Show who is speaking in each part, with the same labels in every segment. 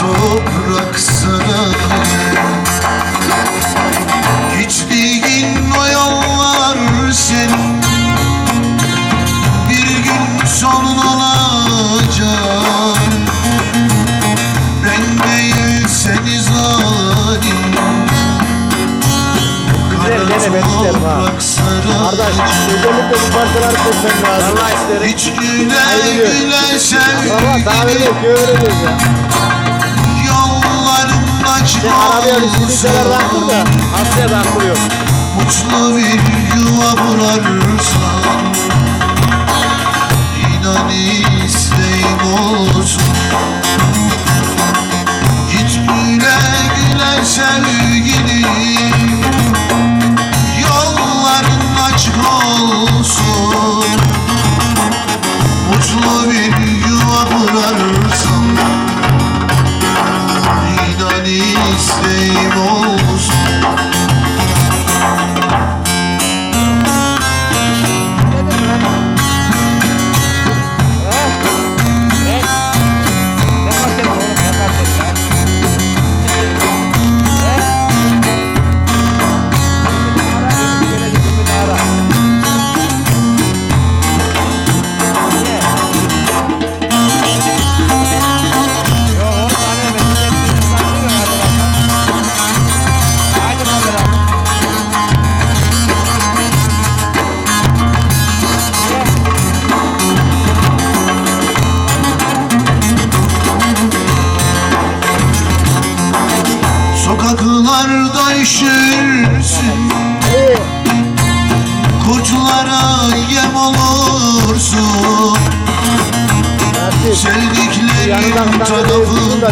Speaker 1: topraksın Hiçliğin o yollar Bir gün sonun olacak Ben değil seni zalim Kardeş, özellikle bu parçalar kursan lazım.
Speaker 2: Hiç güle güle sevgilim.
Speaker 1: Valla davet ediyor, öyle diyor ya. Sen arabaya bizimkiler bıraktın da. Hastaya bırakmıyor.
Speaker 2: Mutlu bir yuva bularsan İnan isteğim olsun. llevó üşürsün Kurtlara yem olursun. Sevdiklerin tarafında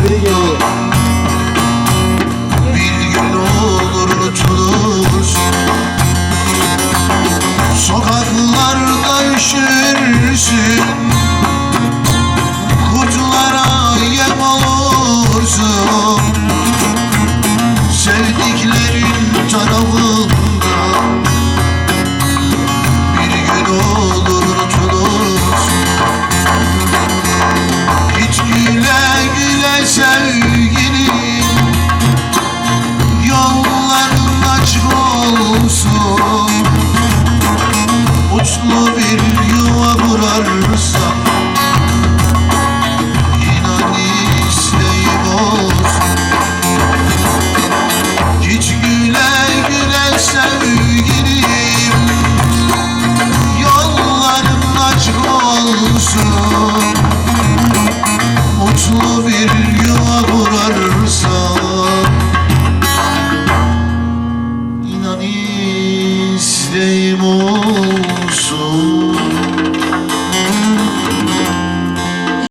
Speaker 2: yuva kurarsa İnan isteğim olsun. Hiç güle güle sevgilim Yolların açık olsun.